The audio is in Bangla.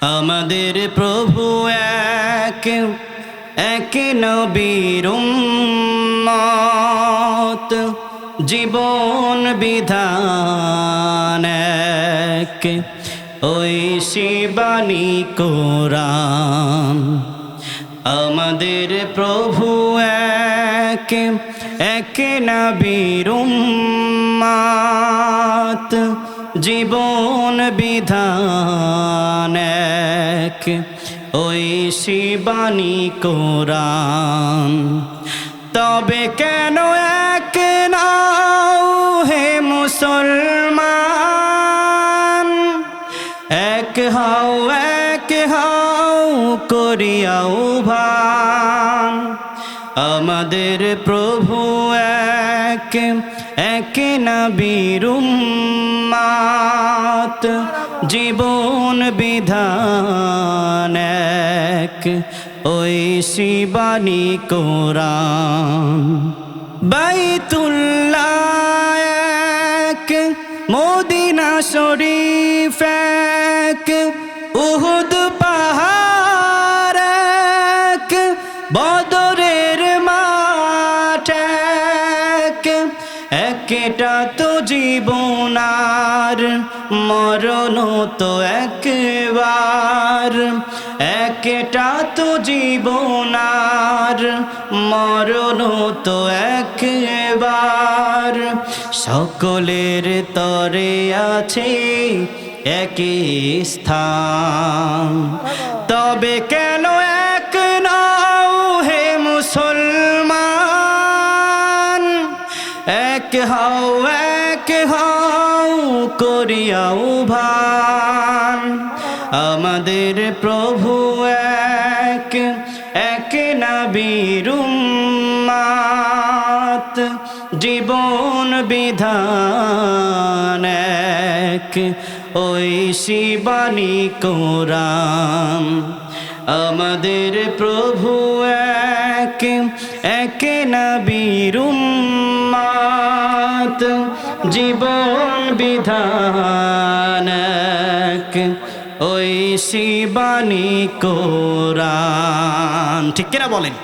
আমাদের প্রভু এক এক নবীর উম্মত। জীবন বিধান এক, ওই শিবানী কোরআন। আমাদের প্রভু এক এক নবীর উম্মত। জীবন বিধান ওই শিবানী কোরআন। তবে কেন এক নাও হে মুসলমান? এক হাও এক হাও, করিয়াও ভান। আমাদের প্রভু এক এক নবীরুম্মাত জীবন বিধান এক, ওই শিবানী কোরআন। বাইতুল্লাহ এক, মদিনা শরীফ এক, উহুদ পাহাড় এক বদরের এক একটা তো জীবনার মরণ তো একবার। একটা তো জীবনার মরণ তো একবার। সকলের তরে আছে একই স্থান। তবে কেন এক হাও এক হাও করিয়াও ভান। আমাদের প্রভু এক এক নবীরুম্মাত জীবন বিধান এক, ওই শিবানী কোরআন। আমাদের প্রভু এক এক জীবন বিধানক ওই শিবানী কোরআন। ঠিক কিনা বলেন?